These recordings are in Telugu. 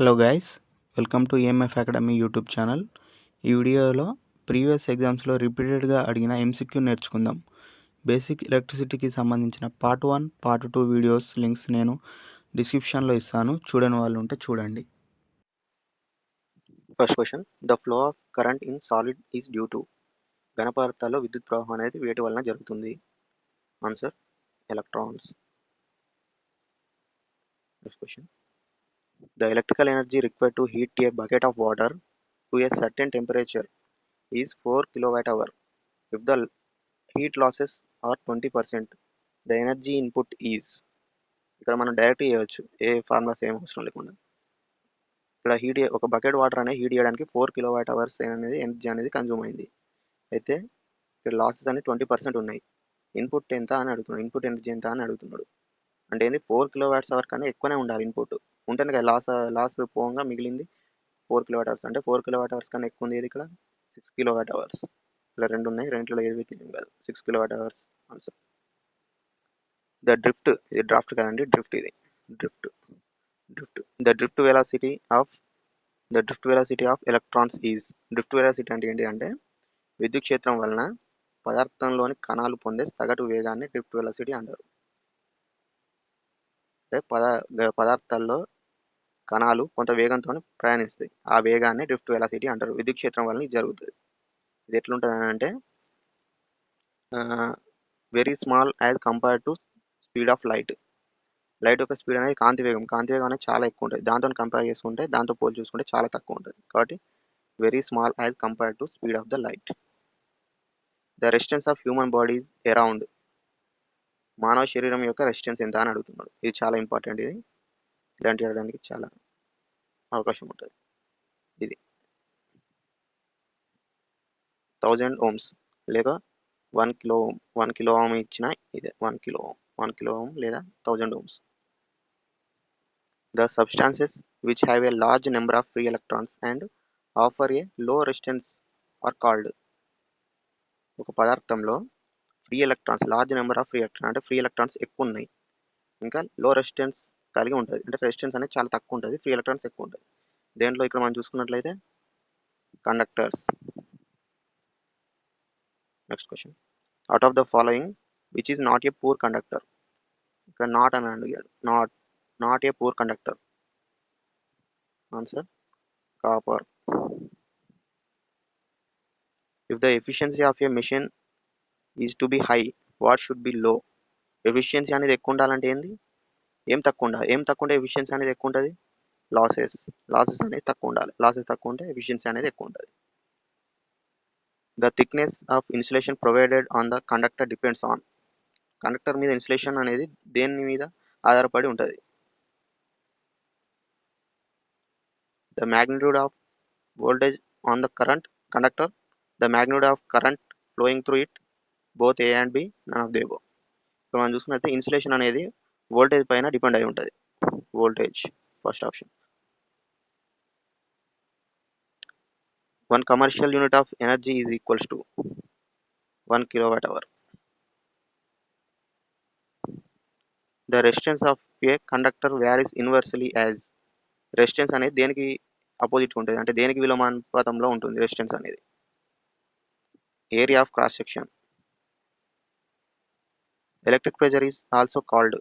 Hello guys welcome to EMF academy YouTube channel ఈ వీడియోలో ప్రీవియస్ ఎగ్జామ్స్లో రిపీటెడ్గా అడిగిన ఎంసీక్యూ నేర్చుకుందాం. బేసిక్ ఎలక్ట్రిసిటీకి సంబంధించిన part one part two videos links నేను డిస్క్రిప్షన్లో ఇస్తాను. చూడని వాళ్ళు ఉంటే చూడండి. First question the flow of current in solid is due to ఘనపదార్థాల్లో విద్యుత్ ప్రవాహం అనేది వేటి వలన జరుగుతుంది? Answer electrons next question the electrical energy required to heat a bucket of water to a certain temperature is four kilowatt hour if the heat losses are twenty percent the energy input is ఇక్కడ మనం డైరెక్ట్ చేయవచ్చు. ఏ ఫార్ములాస్ ఏం అవసరం లేకుండా. ఇక్కడ హీట్ ఒక బకెట్ వాటర్ అనేది హీట్ చేయడానికి ఫోర్ కిలో వాట్ అవర్స్ అనేది ఎనర్జీ అనేది కన్జ్యూమ్ అయింది. అయితే ఇక్కడ లాసెస్ అనేది ట్వంటీ పర్సెంట్ ఉన్నాయి. ఇన్పుట్ ఎంత అని అడుగుతున్నాడు. ఇన్పుట్ ఎనర్జీ ఎంత అని అడుగుతున్నాడు. అంటే ఏంది? ఫోర్ కిలో వాట్స్ అవర్ కన్నా ఎక్కువనే ఉండాలి ఇన్పుట్ ఉంటుంది కదా లాస్ లాస్ పోగా మిగిలింది. ఫోర్ కిలోవాట్ అవర్స్ అంటే ఫోర్ కిలోవాట్ అవర్స్ కన్నా ఎక్కువ ఉంది ఇది ఇక్కడ? Six kilowatt hours. ఇలా రెండు ఉన్నాయి రెండులో ఏది పెట్టింది కాదు. Six kilowatt hours answer. The drift ఇది డ్రాఫ్ట్ కదండి డ్రిఫ్ట్ ఇది. Drift drift. The drift velocity of the drift velocity of electrons is. Drift velocity అంటే ఏంటి అంటే విద్యుత్ క్షేత్రం వలన పదార్థంలోని కణాలు పొందే సగటు వేగాన్ని డ్రిఫ్ట్ వెలాసిటీ అంటారు. అంటే పదా పదార్థాల్లో కణాలు కొంత వేగంతో ప్రయాణిస్తాయి. ఆ వేగాన్ని డ్రిఫ్ట్ వెలాసిటీ అంటారు. విద్యుత్ క్షేత్రం వలన ఇది జరుగుతుంది. ఇది ఎట్లుంటుంది అని అంటే very small as compared to speed of light light యొక్క స్పీడ్ అనేది కాంతి వేగం. కాంతి వేగం అనేది చాలా ఎక్కువ ఉంటుంది. దాంతో కంపేర్ చేసుకుంటే దాంతో పోల్ చూసుకుంటే చాలా తక్కువ ఉంటుంది. కాబట్టి very small as compared to speed of the light the resistance of human bodies around మానవ శరీరం యొక్క రెసిస్టెన్స్ ఎంత అని అడుగుతున్నాడు. ఇది చాలా ఇంపార్టెంట్ ఇది. ఇలాంటి అడగడానికి చాలా అవకాశం ఉంటుంది ఇది. థౌజండ్ ఓమ్స్ లేక one kilo one kilo ohm ఇచ్చిన ఇదే. One kilo ohm one kilo ohm లేదా thousand ohms. The substances which have a large number of free electrons and offer a low resistance are called. ఒక పదార్థంలో free electrons large number of free electron అంటే ఫ్రీ ఎలక్ట్రాన్స్ ఎక్కువ ఉన్నాయి ఇంకా లో రెసిస్టెన్స్ కలిగి ఉంటుంది. అంటే రెసిస్టెన్స్ అనేది చాలా తక్కువ ఉంటుంది. ఫ్రీ ఎలక్ట్రాన్స్ ఎక్కువ ఉంటుంది. దేంట్లో ఇక్కడ మనం చూసుకున్నట్లయితే conductors next question out of the following which is not a poor conductor ఇక్కడ నాట్ అని అడిగాడు not not a poor conductor answer copper if the efficiency of a machine is to be high what should be low efficiency అనేది ఎక్కువ ఉండాలంటే ఏంది? ఏం తక్కువ ఉండాలి ఏం తక్కువ ఉంటే ఎఫిషియన్సీ అనేది ఎక్కువ ఉంటుంది? లాసెస్ లాసెస్ అనేది తక్కువ ఉండాలి. లాసెస్ తక్కువ ఉంటే ఎఫిషియన్సీ అనేది ఎక్కువ ఉంటుంది. The thickness of insulation provided on the conductor depends on conductor మీద ఇన్సులేషన్ అనేది దేని మీద ఆధారపడి ఉంటుంది? The magnitude of voltage on the current conductor the magnitude of current flowing through it both A and B none of the above ఇప్పుడు మనం చూసుకున్నట్లయితే ఇన్సులేషన్ అనేది వోల్టేజ్ పైన డిపెండ్ అయి ఉంటుంది. Voltage first option. One commercial unit of energy is equals to one kilowatt hour the resistance of a conductor varies inversely as resistance అనేది దేనికి అపోజిట్ ఉంటుంది? అంటే దేనికి విలోమానుపాతంలో ఉంటుంది రెసిస్టెన్స్ అనేది? Area of cross section electric pressure is also called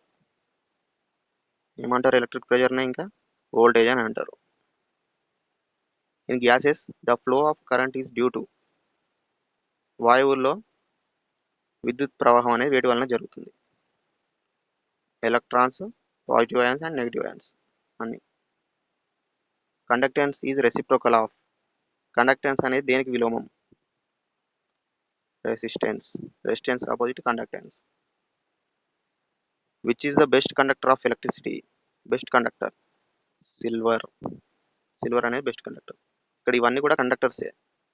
ఏమంటారు ఎలక్ట్రిక్ ప్రెజర్నే ఇంకా? వోల్టేజ్ అని అంటారు. In gases the flow of current is due to వాయువుల్లో విద్యుత్ ప్రవాహం అనేది వేటి వలన జరుగుతుంది. Electrons positive ions and negative ions అన్ని. Conductance is reciprocal of conductance అనేది దేనికి విలోమం? Resistance resistance opposite conductance which is the best conductor of electricity best conductor silver silver అనేది బెస్ట్ కండక్టర్ ఇక్కడ ఇవన్నీ కూడా కండక్టర్సే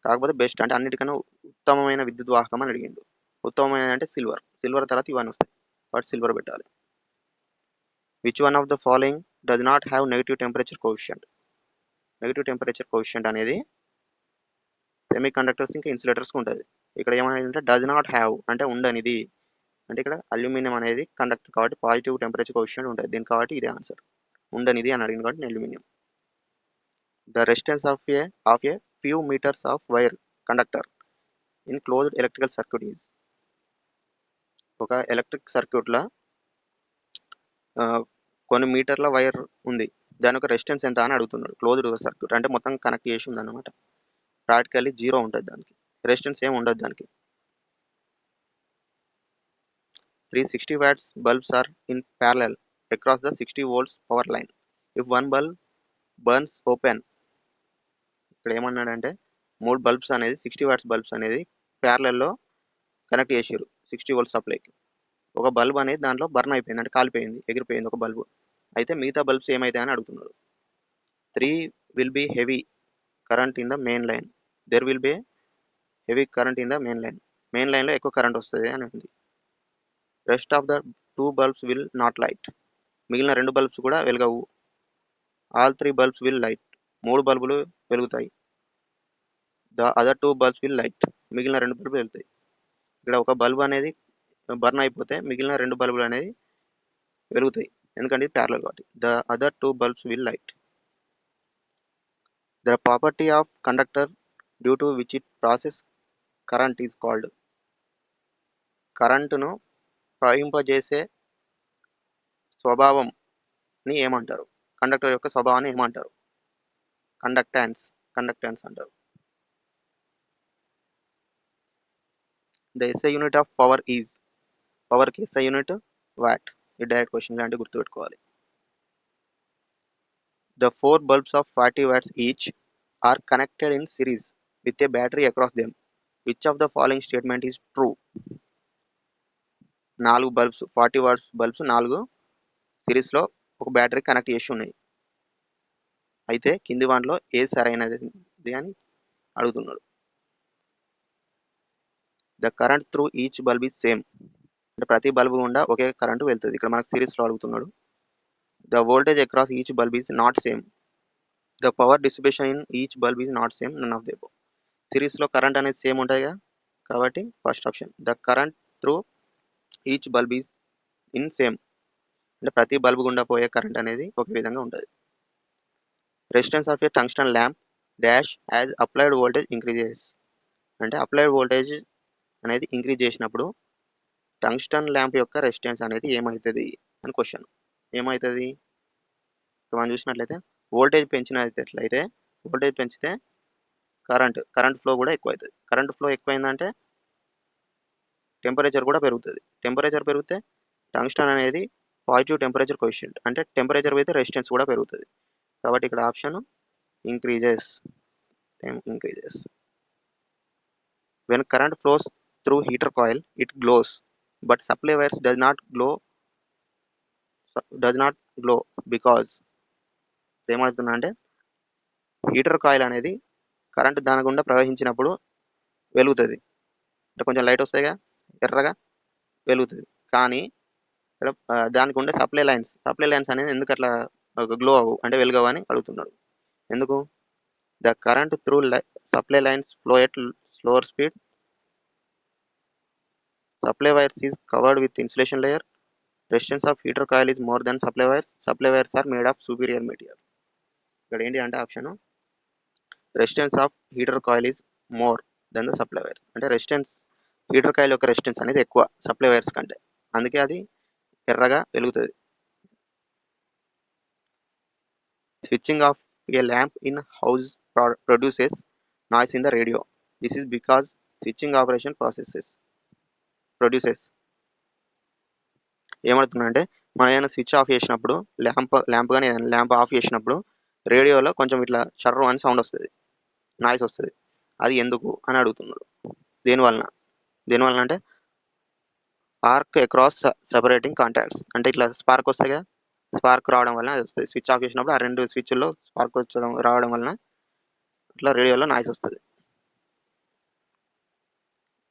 కాకపోతే బెస్ట్ అంటే అన్నిటికన్నా ఉత్తమమైన విద్యుత్ వాహకం అని అడిగిండు. ఉత్తమమైన అంటే సిల్వర్ సిల్వర్ తర్వాత ఇవన్నీ వస్తాయి. బట్ సిల్వర్ పెట్టాలి. Which one of the following does not have negative temperature coefficient negative temperature coefficient అనేది సెమీ కండక్టర్స్ ఇంకా ఇన్సులేటర్స్కి ఉంటుంది. ఇక్కడ ఏమైనా అంటే డజ్ నాట్ హ్యావ్ అంటే ఉండనిది. అంటే ఇక్కడ అల్యూమినియం అనేది కండక్టర్ కాబట్టి పాజిటివ్ టెంపరేచర్ కోషియంట్ ఉంటుంది దీనికి కాబట్టి ఇదే ఆన్సర్. ఉండనిది అని అడిగింది కాబట్టి aluminium. The resistance of a of a few metres of wire conductor in closed electrical circuit is. ఒక ఎలక్ట్రిక్ సర్క్యూట్లో కొన్ని మీటర్ల వైర్ ఉంది. దాని యొక్క రెసిస్టెన్స్ ఎంత అని అడుగుతున్నాడు. Closed circuit. అంటే మొత్తం కనెక్ట్ చేసి ఉంది అనమాట ప్రాక్టికల్లీ జీరో ఉంటుంది దానికి. రెసిస్టెన్స్ ఏమి ఉండదు దానికి. Three sixty watts bulbs are in parallel across the sixty volts power line if one bulb burns open ఇక్కడ ఏమన్నాడంటే మూడు బల్బ్స్ అనేది సిక్స్టీ వాట్స్ బల్బ్స్ అనేది ప్యారలల్లో కనెక్ట్ చేసారు సిక్స్టీ వోల్ట్ సప్లైకి ఒక బల్బ్ అనేది దాంట్లో బర్న్ అయిపోయింది అంటే కాలిపోయింది ఎగిరిపోయింది ఒక బల్బు అయితే మిగతా బల్బ్స్ ఏమైతాయి అని అడుగుతున్నాడు three will be heavy current in the main line there will be heavy current in the main line main లైన్లో ఎక్కువ కరెంట్ వస్తుంది అని ఉంది. Rest of the two bulbs will not light మిగిలిన రెండు బల్బ్స్ కూడా వెలగవు. All three bulbs will light మూడు బల్బులు వెలుగుతాయి. The other two bulbs will light మిగిలిన రెండు బల్బులు వెళ్తాయి ఇక్కడ ఒక బల్బ్ అనేది బర్న్ అయిపోతే మిగిలిన రెండు బల్బులు అనేది వెలుగుతాయి. ఎందుకంటే ప్యారల్ కాబట్టి. The other two bulbs will light the property of conductor due to which it process current is called కరెంటును ప్రవహింపజేసే స్వభావంని ఏమంటారు? కండక్టర్ యొక్క స్వభావాన్ని ఏమంటారు? కండక్టాన్స్ కండక్టాన్స్ అంటారు. The SI unit of power is పవర్కి SI unit watt ఈ డైరెక్ట్ క్వశ్చన్ లాంటి గుర్తుపెట్టుకోవాలి. The four bulbs of forty watts each are connected in series with a battery across them which of the following statement is true నాలుగు బల్బ్స్ ఫార్టీ వాట్స్ బల్బ్స్ నాలుగు సిరీస్లో ఒక బ్యాటరీ కనెక్ట్ చేసి ఉన్నాయి. అయితే కింది వాటిలో ఏది సరైనది అని అడుగుతున్నాడు. The current through each bulb is same. అంటే ప్రతి బల్బు గుండా ఒకే కరెంటు వెళ్తుంది. ఇక్కడ మనకు సిరీస్లో అడుగుతున్నాడు. The voltage across each bulb is not same. The power distribution in each bulb is not same. None of the above సిరీస్లో కరెంట్ అనేది సేమ్ ఉంటాయిగా? కాబట్టి first option. The current through each bulb is in same అంటే ప్రతి బల్బ్ గుండా పోయే కరెంట్ అనేది ఒకే విధంగా ఉంటుంది. Resistance of a tungsten lamp dash as applied voltage increases అంటే అప్లైడ్ వోల్టేజ్ అనేది ఇంక్రీజ్ చేసినప్పుడు టంగ్స్టన్ ల్యాంప్ యొక్క రెసిస్టెన్స్ అనేది ఏమవుతుంది అని క్వశ్చన్ ఏమవుతుంది మనం చూసినట్లయితే వోల్టేజ్ పెంచినట్లయితే వోల్టేజ్ పెంచితే కరెంట్ కరెంట్ ఫ్లో కూడా ఎక్కువ అవుతుంది కరెంట్ ఫ్లో ఎక్కువైందంటే టెంపరేచర్ కూడా పెరుగుతుంది. టెంపరేచర్ పెరిగితే టంగ్స్టన్ అనేది పాజిటివ్ టెంపరేచర్ కొషియంట్. అంటే టెంపరేచర్ పెరిగితే రెసిస్టెన్స్ కూడా పెరుగుతుంది. కాబట్టి ఇక్కడ option increases. Increases. When current flows through heater coil it glows. But supply wires does not glow does not glow because ఏమవుతుందంటే అంటే హీటర్ కాయిల్ అనేది కరెంట్ దాని గుండా ప్రవహించినప్పుడు వెలుగుతుంది. అంటే కొంచెం లైట్ వస్తాయిగా ఎర్రగా వెలుగుతుంది. కానీ ఇక్కడ దానికి ఉండే సప్లై లైన్స్ సప్లై లైన్స్ అనేది ఎందుకు అట్లా గ్లో అవ్వు అంటే వెలుగవు అని అడుగుతున్నాడు. ఎందుకు? The current through supply lines flow at slower speed supply wires is covered with insulation layer resistance of heater coil is more than supply wires supply wires are made of superior material ఇక్కడ ఏంటి అంటే option resistance of heater coil is more than the supply wires అంటే రెసిస్టెన్స్ హీటర్ యొక్క రెసిస్టెన్స్ అనేది ఎక్కువ సప్లై వైర్స్ కంటే. అందుకే అది ఎర్రగా వెలుగుతుంది. Switching off a lamp in house produces noise in the radio this is because switching operation processes produces ఏమవుతుందంటే మనం ఏదైనా స్విచ్ ఆఫ్ చేసినప్పుడు ల్యాంప్ ల్యాంప్ కానీ ఏదైనా ల్యాంప్ ఆఫ్ చేసినప్పుడు రేడియోలో కొంచెం ఇట్లా షర్రు అని సౌండ్ వస్తుంది. నాయిస్ వస్తుంది. అది ఎందుకు అని అడుగుతున్నాడు. దేనివలన? దీనివల్ల అంటే ఆర్క్ అక్రాస్ సెపరేటింగ్ కాంటాక్ట్స్ అంటే ఇట్లా స్పార్క్ వస్తాయి కదా స్పార్క్ రావడం వలన వస్తుంది స్విచ్ ఆఫ్ చేసినప్పుడు ఆ రెండు స్విచ్ల్లో స్పార్క్ వచ్చడం రావడం వలన ఇట్లా రేడియోలో నాయిస్ వస్తుంది.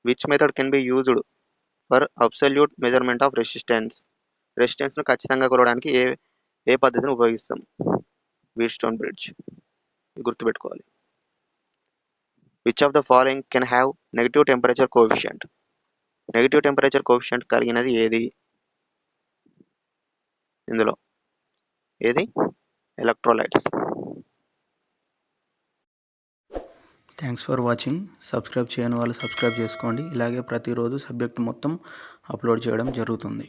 Which method can be used for absolute measurement of resistance రెసిస్టెన్స్ను ఖచ్చితంగా కొలవడానికి ఏ ఏ పద్ధతిని ఉపయోగిస్తాం? వీట్ స్టోన్ బ్రిడ్జ్ గుర్తుపెట్టుకోవాలి. Which of the following can have negative temperature coefficient negative temperature coefficient కలిగినది ఏది? ఇందులో. ఏది? Electrolytes thanks for watching subscribe చేయని వాళ్ళు సబ్స్క్రైబ్ చేసుకోండి. ఇలాగే ప్రతిరోజు సబ్జెక్ట్ మొత్తం అప్లోడ్ చేయడం జరుగుతుంది.